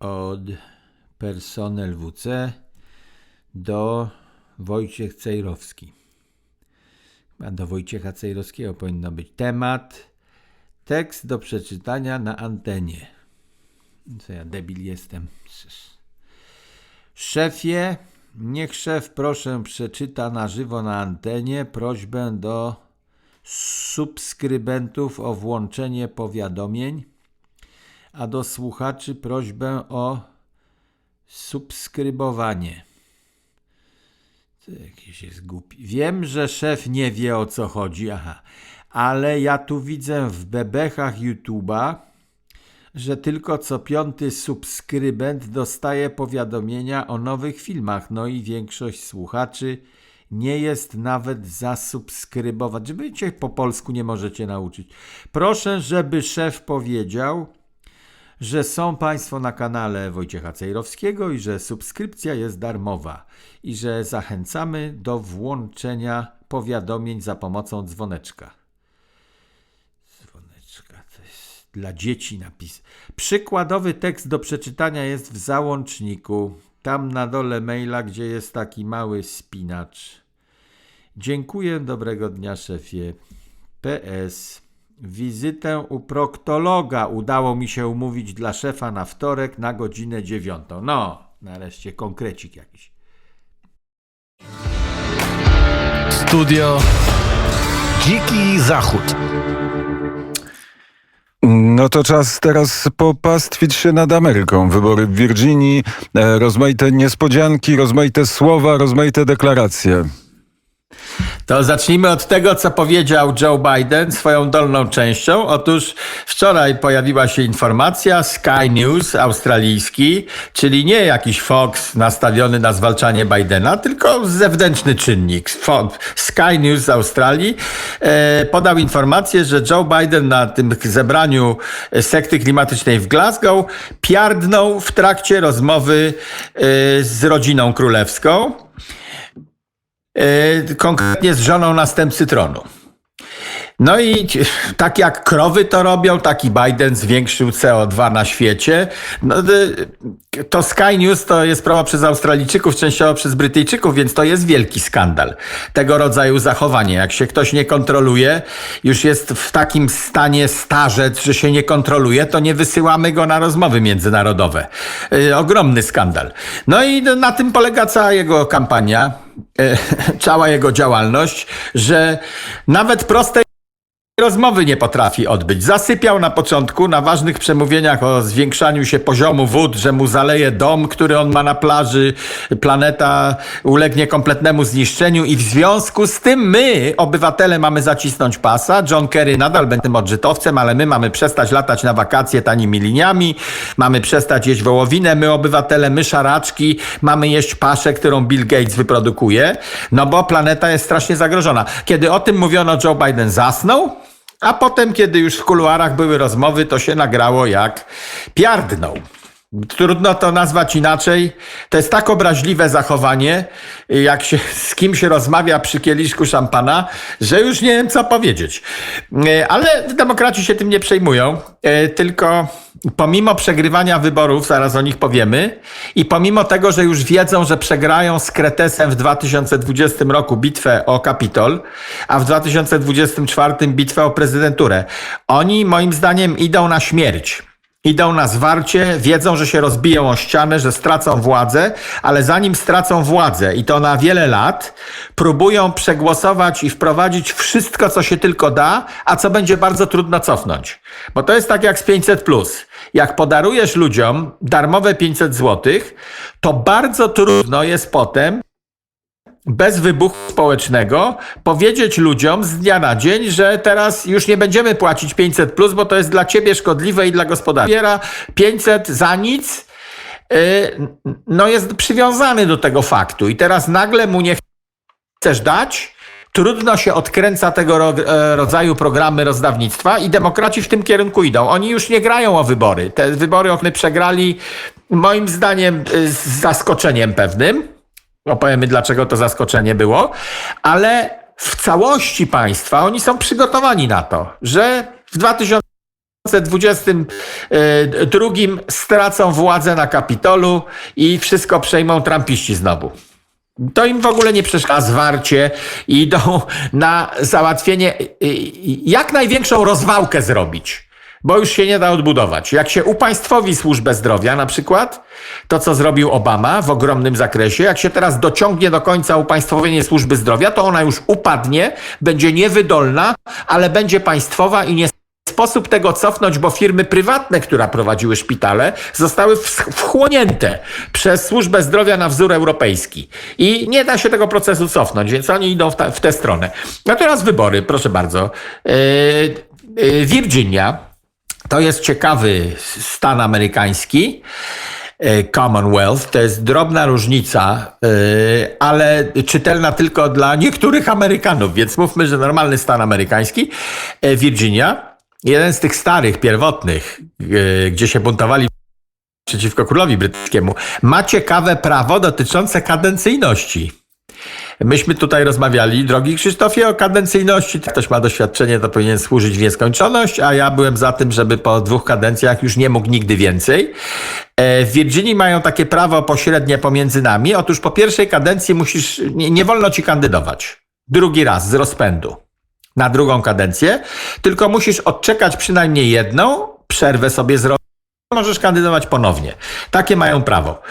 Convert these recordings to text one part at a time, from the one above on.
od personel WC do Wojciech Cejrowski. Chyba do Wojciecha Cejrowskiego powinno być temat. Tekst do przeczytania na antenie. Co ja debil jestem. Szefie, niech szef proszę przeczyta na żywo na antenie prośbę do subskrybentów o włączenie powiadomień, a do słuchaczy prośbę o subskrybowanie. To jakiś jest głupi. Wiem, że szef nie wie o co chodzi, aha, ale ja tu widzę w bebechach YouTube'a, że tylko co piąty subskrybent dostaje powiadomienia o nowych filmach, no i większość słuchaczy nie jest nawet zasubskrybować. Żeby cię po polsku nie możecie nauczyć. Proszę, żeby szef powiedział, że są Państwo na kanale Wojciecha Cejrowskiego i że subskrypcja jest darmowa i że zachęcamy do włączenia powiadomień za pomocą dzwoneczka. Dzwoneczka to jest dla dzieci napis. Przykładowy tekst do przeczytania jest w załączniku. Tam na dole maila, gdzie jest taki mały spinacz. Dziękuję, dobrego dnia szefie. PS. Wizytę u proktologa udało mi się umówić dla szefa na wtorek na godzinę dziewiątą. No, nareszcie konkrecik jakiś. Studio Dziki Zachód. No to czas teraz popastwić się nad Ameryką. Wybory w Virginii, e, rozmaite niespodzianki, rozmaite słowa, rozmaite deklaracje. To zacznijmy od tego, co powiedział Joe Biden swoją dolną częścią. Otóż wczoraj pojawiła się informacja Sky News australijski, czyli nie jakiś Fox nastawiony na zwalczanie Bidena, tylko zewnętrzny czynnik. Sky News z Australii e, podał informację, że Joe Biden na tym zebraniu sekty klimatycznej w Glasgow piardnął w trakcie rozmowy e, z rodziną królewską. Yy, konkretnie z żoną następcy tronu. No i tak jak krowy to robią, tak i Biden zwiększył CO2 na świecie. No, y, to Sky News to jest promo przez Australijczyków, częściowo przez Brytyjczyków, więc to jest wielki skandal. Tego rodzaju zachowanie. Jak się ktoś nie kontroluje, już jest w takim stanie starzec, że się nie kontroluje, to nie wysyłamy go na rozmowy międzynarodowe. Y, Ogromny skandal. No i na tym polega cała jego kampania, e, cała jego działalność, że nawet proste rozmowy nie potrafi odbyć. Zasypiał na początku na ważnych przemówieniach o zwiększaniu się poziomu wód, że mu zaleje dom, który on ma na plaży, planeta ulegnie kompletnemu zniszczeniu i w związku z tym my, obywatele, mamy zacisnąć pasa. John Kerry nadal będzie tym odżytowcem, ale my mamy przestać latać na wakacje tanimi liniami, mamy przestać jeść wołowinę, my obywatele, my szaraczki, mamy jeść paszę, którą Bill Gates wyprodukuje, no bo planeta jest strasznie zagrożona. Kiedy o tym mówiono, Joe Biden zasnął, a potem, kiedy już w kuluarach były rozmowy, to się nagrało jak piardnął. Trudno to nazwać inaczej. To jest tak obraźliwe zachowanie, jak się z kimś rozmawia przy kieliszku szampana, że już nie wiem, co powiedzieć. E, Ale demokraci się tym nie przejmują, e, tylko pomimo przegrywania wyborów, zaraz o nich powiemy, i pomimo tego, że już wiedzą, że przegrają z Kretesem w 2020 roku bitwę o Kapitol, a w 2024 bitwę o prezydenturę, oni moim zdaniem idą na śmierć. Idą na zwarcie, wiedzą, że się rozbiją o ścianę, że stracą władzę, ale zanim stracą władzę i to na wiele lat, próbują przegłosować i wprowadzić wszystko, co się tylko da, a co będzie bardzo trudno cofnąć. Bo to jest tak jak z 500. Jak podarujesz ludziom darmowe 500 zł, to bardzo trudno jest potem bez wybuchu społecznego powiedzieć ludziom z dnia na dzień, że teraz już nie będziemy płacić 500, plus, bo to jest dla ciebie szkodliwe i dla gospodarki. Biera 500 za nic, yy, no jest przywiązany do tego faktu i teraz nagle mu nie chcesz dać. Trudno się odkręca tego e, rodzaju programy rozdawnictwa i demokraci w tym kierunku idą. Oni już nie grają o wybory. Te wybory one przegrali moim zdaniem y, z zaskoczeniem pewnym. Opowiemy, dlaczego to zaskoczenie było, ale w całości państwa oni są przygotowani na to, że w 2024 2022 stracą władzę na Kapitolu i wszystko przejmą Trumpiści znowu. To im w ogóle nie przeszkadza zwarcie i idą na załatwienie, y, y, jak największą rozwałkę zrobić, bo już się nie da odbudować. Jak się upaństwowi służbę zdrowia na przykład, to co zrobił Obama w ogromnym zakresie, jak się teraz dociągnie do końca upaństwowienie służby zdrowia, to ona już upadnie, będzie niewydolna, ale będzie państwowa i nie sposób tego cofnąć, bo firmy prywatne, które prowadziły szpitale, zostały wchłonięte przez służbę zdrowia na wzór europejski. I nie da się tego procesu cofnąć, więc oni idą w, ta, w tę stronę. A teraz wybory, proszę bardzo. Yy, yy, Virginia to jest ciekawy stan amerykański. e, Commonwealth to jest drobna różnica, e, ale czytelna tylko dla niektórych Amerykanów, więc mówmy, że normalny stan amerykański. E, Virginia, jeden z tych starych, pierwotnych, gdzie się buntowali przeciwko królowi brytyjskiemu, ma ciekawe prawo dotyczące kadencyjności. Myśmy tutaj rozmawiali, drogi Krzysztofie, o kadencyjności. Ktoś ma doświadczenie, to powinien służyć w nieskończoność, a ja byłem za tym, żeby po dwóch kadencjach już nie mógł nigdy więcej. E, W Virginii mają takie prawo pośrednie pomiędzy nami. Otóż po pierwszej kadencji musisz, nie, nie wolno ci kandydować. Drugi raz z rozpędu na drugą kadencję, tylko musisz odczekać przynajmniej jedną, przerwę sobie zrobić możesz kandydować ponownie. Takie mają prawo.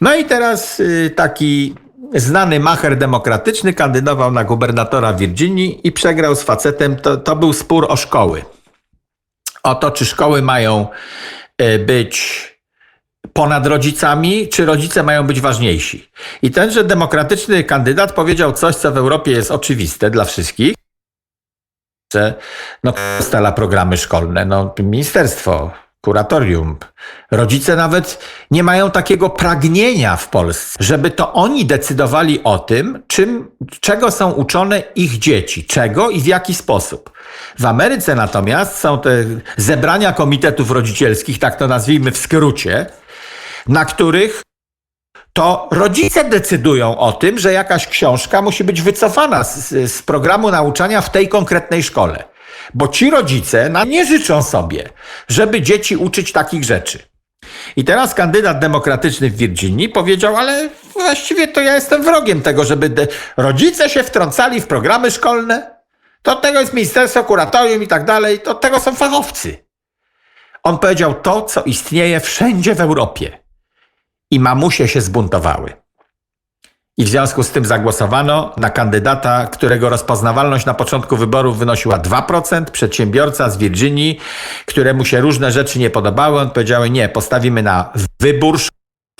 No i teraz y, taki znany macher demokratyczny kandydował na gubernatora Virginii i przegrał z facetem. To, to był spór o szkoły. O to, czy szkoły mają y, być ponad rodzicami, czy rodzice mają być ważniejsi. I tenże demokratyczny kandydat powiedział coś, co w Europie jest oczywiste dla wszystkich że no, stala programy szkolne, no, ministerstwo, kuratorium. Rodzice nawet nie mają takiego pragnienia w Polsce, żeby to oni decydowali o tym, czym, czego są uczone ich dzieci, czego i w jaki sposób. W Ameryce natomiast są te zebrania komitetów rodzicielskich, tak to nazwijmy w skrócie, na których to rodzice decydują o tym, że jakaś książka musi być wycofana z, z programu nauczania w tej konkretnej szkole. Bo ci rodzice nie życzą sobie, żeby dzieci uczyć takich rzeczy. I teraz kandydat demokratyczny w Virginii powiedział, ale właściwie to ja jestem wrogiem tego, żeby rodzice się wtrącali w programy szkolne. To od tego jest ministerstwo, kuratorium i tak dalej, to od tego są fachowcy. On powiedział to, co istnieje wszędzie w Europie i mamusie się zbuntowały. I w związku z tym zagłosowano na kandydata, którego rozpoznawalność na początku wyborów wynosiła 2%, przedsiębiorca z Virginii, któremu się różne rzeczy nie podobały. On powiedział, nie, postawimy na wybór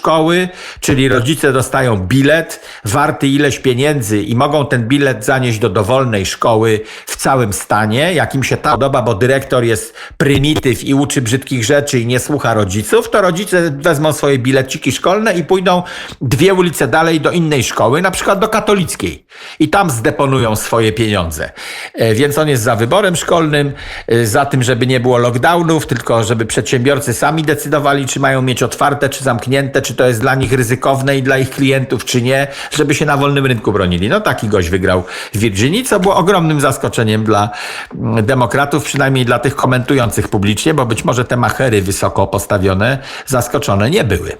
szkoły, czyli rodzice dostają bilet warty ileś pieniędzy i mogą ten bilet zanieść do dowolnej szkoły w całym stanie, jak im się ta podoba, bo dyrektor jest prymityw i uczy brzydkich rzeczy i nie słucha rodziców, to rodzice wezmą swoje bileciki szkolne i pójdą dwie ulice dalej do innej szkoły, na przykład do katolickiej i tam zdeponują swoje pieniądze. E, Więc on jest za wyborem szkolnym, e, za tym, żeby nie było lockdownów, tylko żeby przedsiębiorcy sami decydowali, czy mają mieć otwarte, czy zamknięte, czy to jest dla nich ryzykowne i dla ich klientów, czy nie, żeby się na wolnym rynku bronili. No taki gość wygrał w Virginii, co było ogromnym zaskoczeniem dla mm, demokratów, przynajmniej dla tych komentujących publicznie, bo być może te machery wysoko postawione zaskoczone nie były.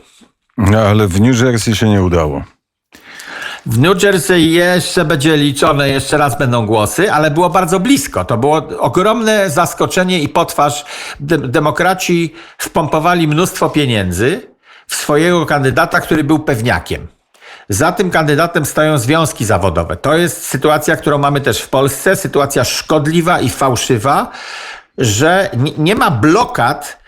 No, ale w New Jersey się nie udało. W New Jersey jeszcze będzie liczone, jeszcze raz będą głosy, ale było bardzo blisko. To było ogromne zaskoczenie i potwarz. De- demokraci wpompowali mnóstwo pieniędzy w swojego kandydata, który był pewniakiem. Za tym kandydatem stoją związki zawodowe. To jest sytuacja, którą mamy też w Polsce, sytuacja szkodliwa i fałszywa, że nie- ma blokad,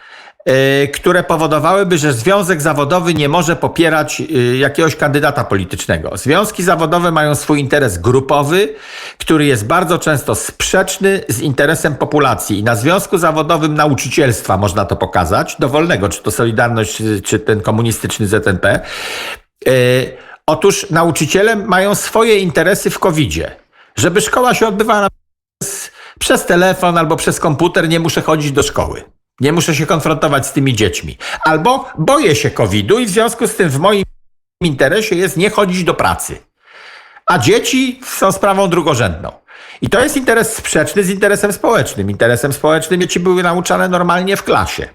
które powodowałyby, że związek zawodowy nie może popierać y, jakiegoś kandydata politycznego. Związki zawodowe mają swój interes grupowy, który jest bardzo często sprzeczny z interesem populacji. I na związku zawodowym nauczycielstwa można to pokazać, dowolnego, czy to Solidarność, czy- czy ten komunistyczny ZNP. Otóż nauczyciele mają swoje interesy w COVID-zie. Żeby szkoła się odbywała przez, przez telefon albo przez komputer, nie muszę chodzić do szkoły. Nie muszę się konfrontować z tymi dziećmi. Albo boję się COVID-u i w związku z tym w moim interesie jest nie chodzić do pracy. A dzieci są sprawą drugorzędną. I to jest interes sprzeczny z interesem społecznym. Interesem społecznym dzieci były nauczane normalnie w klasie.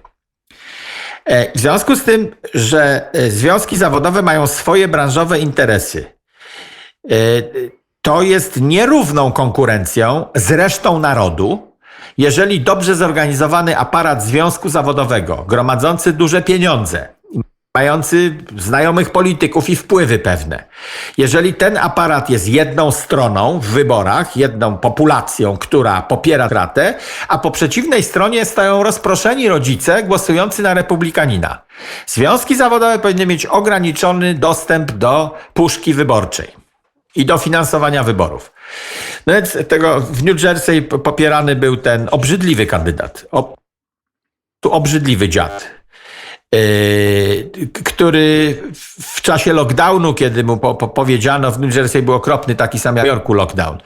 E, W związku z tym, że e, związki zawodowe mają swoje branżowe interesy, e, to jest nierówną konkurencją z resztą narodu, jeżeli dobrze zorganizowany aparat związku zawodowego, gromadzący duże pieniądze, mający znajomych polityków i wpływy pewne. Jeżeli ten aparat jest jedną stroną w wyborach, jedną populacją, która popiera tratę, a po przeciwnej stronie stoją rozproszeni rodzice głosujący na republikanina. Związki zawodowe powinny mieć ograniczony dostęp do puszki wyborczej i do finansowania wyborów. No więc tego w New Jersey popierany był ten obrzydliwy kandydat. Tu obrzydliwy dziad. K- który w czasie lockdownu, kiedy mu po, po powiedziano, w New Jersey był okropny taki sam jak w Jorku lockdown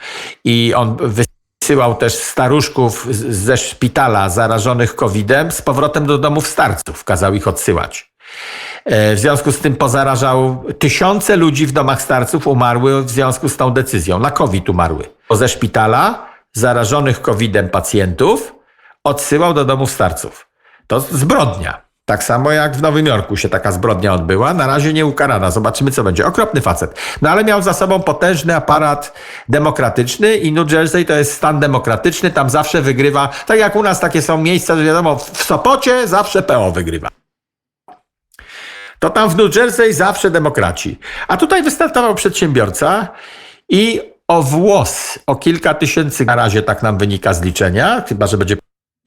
i on wysyłał też staruszków ze szpitala zarażonych COVID-em z powrotem do domów starców, kazał ich odsyłać. E, W związku z tym pozarażał tysiące ludzi w domach starców umarły w związku z tą decyzją. Na COVID umarły. Ze szpitala zarażonych COVID-em pacjentów odsyłał do domów starców. To zbrodnia. Tak samo jak w Nowym Jorku się taka zbrodnia odbyła. Na razie nie ukarana. Zobaczymy, co będzie. Okropny facet. No ale miał za sobą potężny aparat demokratyczny i New Jersey to jest stan demokratyczny. Tam zawsze wygrywa. Tak jak u nas takie są miejsca, że wiadomo, w Sopocie zawsze PO wygrywa to tam w New Jersey zawsze demokraci. A tutaj wystartował przedsiębiorca i o włos, o kilka tysięcy na razie tak nam wynika z liczenia, chyba że będzie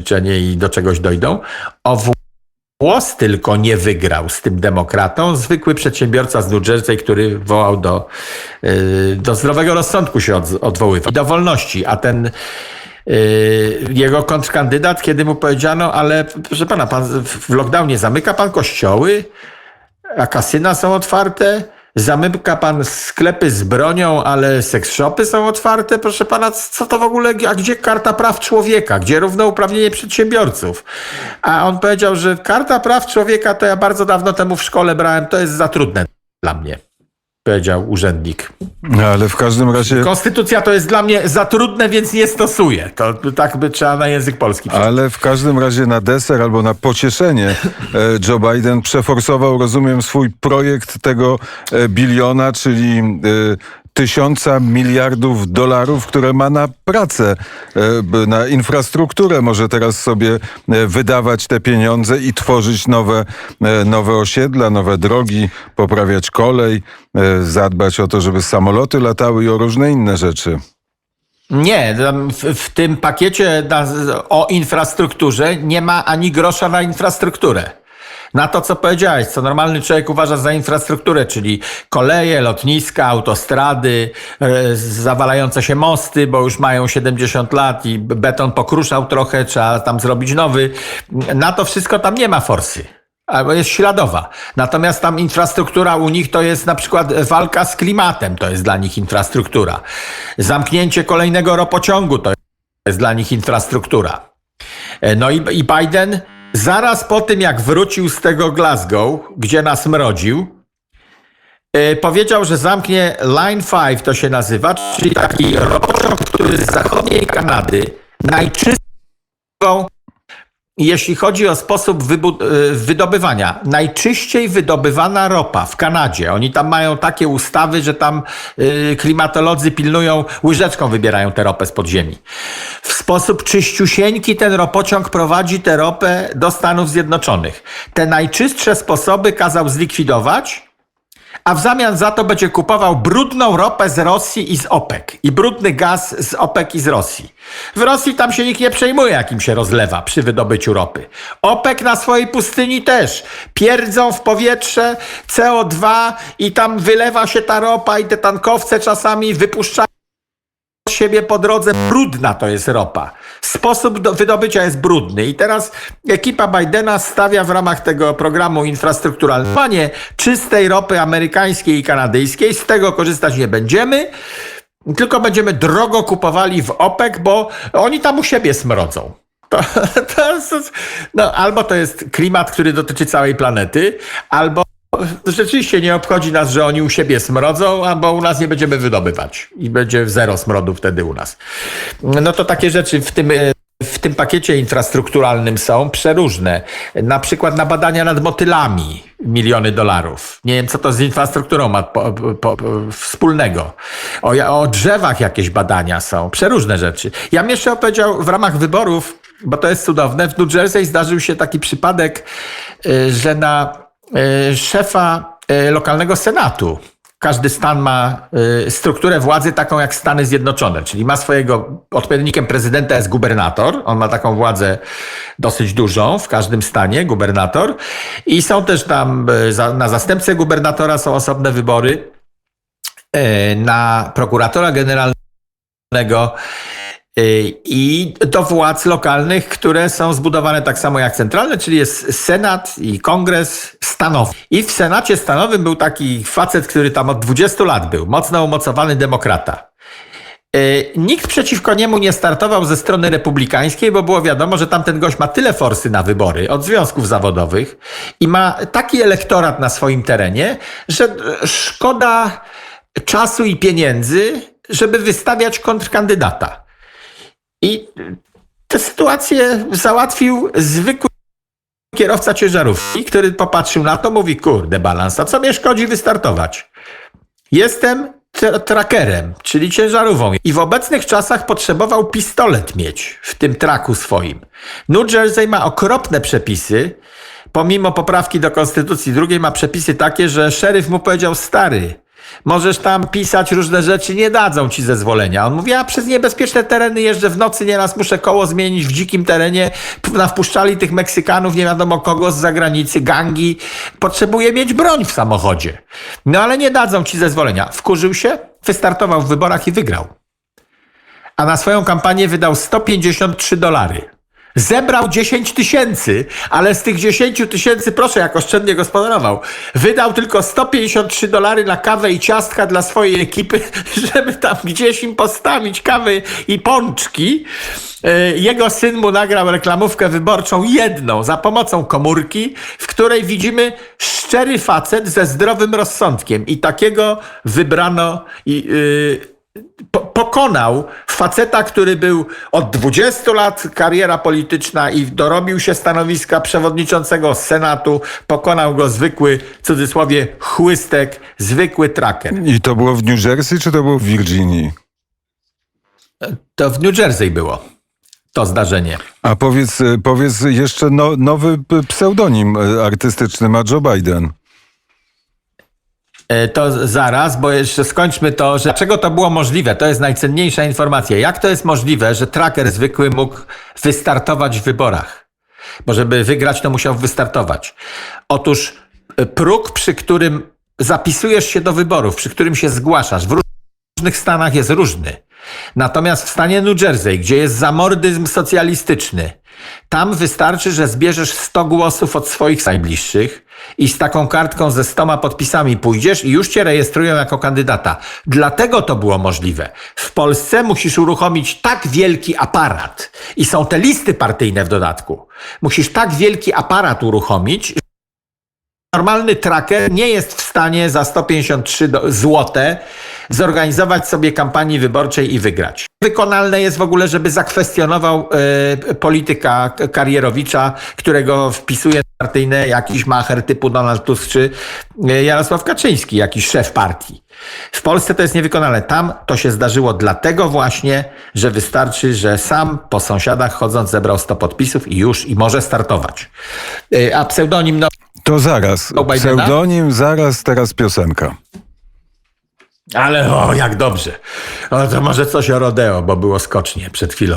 liczenie i do czegoś dojdą, o włos tylko nie wygrał z tym demokratą, zwykły przedsiębiorca z New Jersey, który wołał do, yy, do zdrowego rozsądku się od, odwoływał. Do wolności, a ten yy, jego kontrkandydat, kiedy mu powiedziano, ale proszę pana, pan w lockdownie zamyka pan kościoły, a kasyna są otwarte? Zamyka pan sklepy z bronią, ale seks shopy są otwarte? Proszę pana, co to w ogóle, a gdzie karta praw człowieka? Gdzie równouprawnienie przedsiębiorców? A on powiedział, że karta praw człowieka to ja bardzo dawno temu w szkole brałem, to jest za trudne dla mnie. Powiedział urzędnik. No, ale w każdym razie... Konstytucja to jest dla mnie za trudne, więc nie stosuję. To tak by trzeba na język polski. Ale w każdym razie na deser albo na pocieszenie e, Joe Biden przeforsował, rozumiem, swój projekt tego e, biliona, czyli e, tysiąca miliardów dolarów, które ma na pracę, e, na infrastrukturę. Może teraz sobie e, wydawać te pieniądze i tworzyć nowe, e, nowe osiedla, nowe drogi, poprawiać kolej, zadbać o to, żeby samoloty latały i o różne inne rzeczy. Nie, w, w tym pakiecie na, o infrastrukturze nie ma ani grosza na infrastrukturę. Na to, co powiedziałeś, co normalny człowiek uważa za infrastrukturę, czyli koleje, lotniska, autostrady, e, zawalające się mosty, bo już mają 70 lat i beton pokruszał trochę, trzeba tam zrobić nowy. Na to wszystko tam nie ma forsy. Albo jest śladowa. Natomiast tam infrastruktura u nich to jest na przykład walka z klimatem, to jest dla nich infrastruktura. Zamknięcie kolejnego ropociągu to jest dla nich infrastruktura. E, No i, i Biden zaraz po tym, jak wrócił z tego Glasgow, gdzie nas mrodził, e, powiedział, że zamknie Line 5, to się nazywa, czyli taki ropociąg, który z zachodniej Kanady najczystszą jeśli chodzi o sposób y, wydobywania, najczyściej wydobywana ropa w Kanadzie. Oni tam mają takie ustawy, że tam y, klimatolodzy pilnują, łyżeczką wybierają tę ropę z podziemi. W sposób czyściusieńki ten ropociąg prowadzi tę ropę do Stanów Zjednoczonych. Te najczystsze sposoby kazał zlikwidować, a w zamian za to będzie kupował brudną ropę z Rosji i z OPEC. I brudny gaz z OPEC i z Rosji. W Rosji tam się nikt nie przejmuje, jak im się rozlewa przy wydobyciu ropy. OPEC na swojej pustyni też. Pierdzą w powietrze CO2 i tam wylewa się ta ropa i te tankowce czasami wypuszczają siebie po drodze. Brudna to jest ropa. Sposób do wydobycia jest brudny. I teraz ekipa Bidena stawia w ramach tego programu infrastrukturalnego panie czystej ropy amerykańskiej i kanadyjskiej. Z tego korzystać nie będziemy. Tylko będziemy drogo kupowali w OPEC, bo oni tam u siebie smrodzą. To, to no, albo to jest klimat, który dotyczy całej planety, albo rzeczywiście nie obchodzi nas, że oni u siebie smrodzą, albo u nas nie będziemy wydobywać. I będzie zero smrodu wtedy u nas. No to takie rzeczy w tym, e, w tym pakiecie infrastrukturalnym są przeróżne. Na przykład na badania nad motylami miliony dolarów. Nie wiem, co to z infrastrukturą ma po, po, wspólnego. O, o drzewach jakieś badania są. Przeróżne rzeczy. Ja bym jeszcze opowiedział w ramach wyborów, bo to jest cudowne, w New Jersey zdarzył się taki przypadek, y, że na szefa y, lokalnego senatu każdy stan ma y, strukturę władzy taką jak Stany Zjednoczone, czyli ma swojego odpowiednikiem prezydenta jest gubernator. On ma taką władzę dosyć dużą w każdym stanie, gubernator. I są też tam na zastępcę gubernatora są osobne wybory. Na prokuratora generalnego i do władz lokalnych, które są zbudowane tak samo jak centralne, czyli jest Senat i Kongres stanowy. I w Senacie stanowym był taki facet, który tam od 20 lat był, mocno umocowany demokrata. Y, Nikt przeciwko niemu nie startował ze strony republikańskiej, bo było wiadomo, że tamten gość ma tyle forsy na wybory od związków zawodowych i ma taki elektorat na swoim terenie, że e, szkoda czasu i pieniędzy, żeby wystawiać kontrkandydata. I tę sytuację załatwił zwykły kierowca ciężarówki, który popatrzył na to, mówi, kurde, balans, a co mnie szkodzi wystartować? Jestem tra- trackerem, czyli ciężarówką. I w obecnych czasach potrzebował pistolet mieć w tym traku swoim. New Jersey ma okropne przepisy. Pomimo poprawki do Konstytucji drugiej ma przepisy takie, że szeryf mu powiedział, stary, możesz tam pisać różne rzeczy, nie dadzą ci zezwolenia. On mówi, ja przez niebezpieczne tereny jeżdżę w nocy, nieraz muszę koło zmienić w dzikim terenie. Nawpuszczali tych Meksykanów, nie wiadomo kogo z zagranicy, gangi. Potrzebuję mieć broń w samochodzie. No ale nie dadzą ci zezwolenia. Wkurzył się, wystartował w wyborach i wygrał. A na swoją kampanię wydał 153 dolary. Zebrał 10 tysięcy, ale z tych 10 tysięcy, proszę, jak oszczędnie gospodarował, wydał tylko 153 dolary na kawę i ciastka dla swojej ekipy, żeby tam gdzieś im postawić kawy i pączki. E, Jego syn mu nagrał reklamówkę wyborczą jedną za pomocą komórki, w której widzimy szczery facet ze zdrowym rozsądkiem. I takiego wybrano i. Yy, pokonał faceta, który był od 20 lat kariera polityczna i dorobił się stanowiska przewodniczącego Senatu. Pokonał go zwykły, w cudzysłowie, chłystek, zwykły tracker. I to było w New Jersey, czy to było w Virginii? To w New Jersey było to zdarzenie. A powiedz, powiedz jeszcze no, nowy pseudonim e, artystyczny ma Joe Biden. E, To zaraz, bo jeszcze skończmy to, że dlaczego to było możliwe? To jest najcenniejsza informacja. Jak to jest możliwe, że tracker zwykły mógł wystartować w wyborach? Bo żeby wygrać, to musiał wystartować. Otóż e, próg, przy którym zapisujesz się do wyborów, przy którym się zgłaszasz, w różnych stanach jest różny. Natomiast w stanie New Jersey, gdzie jest zamordyzm socjalistyczny, tam wystarczy, że zbierzesz 100 głosów od swoich najbliższych i z taką kartką ze 100 podpisami pójdziesz i już cię rejestrują jako kandydata. Dlatego to było możliwe. W Polsce musisz uruchomić tak wielki aparat i są te listy partyjne w dodatku. Musisz tak wielki aparat uruchomić, Normalny tracker nie jest w stanie za 153 do- złote zorganizować sobie kampanii wyborczej i wygrać. Wykonalne jest w ogóle, żeby zakwestionował e, polityka Karierowicza, którego wpisuje partyjne jakiś macher typu Donald Tusk czy e, Jarosław Kaczyński, jakiś szef partii. W Polsce to jest niewykonalne. Tam to się zdarzyło dlatego właśnie, że wystarczy, że sam po sąsiadach chodząc zebrał 100 podpisów i już i może startować. E, A pseudonim no, To zaraz. Pseudonim, zaraz, teraz piosenka. Ale o, jak dobrze. O, to może coś o rodeo, bo było skocznie przed chwilą.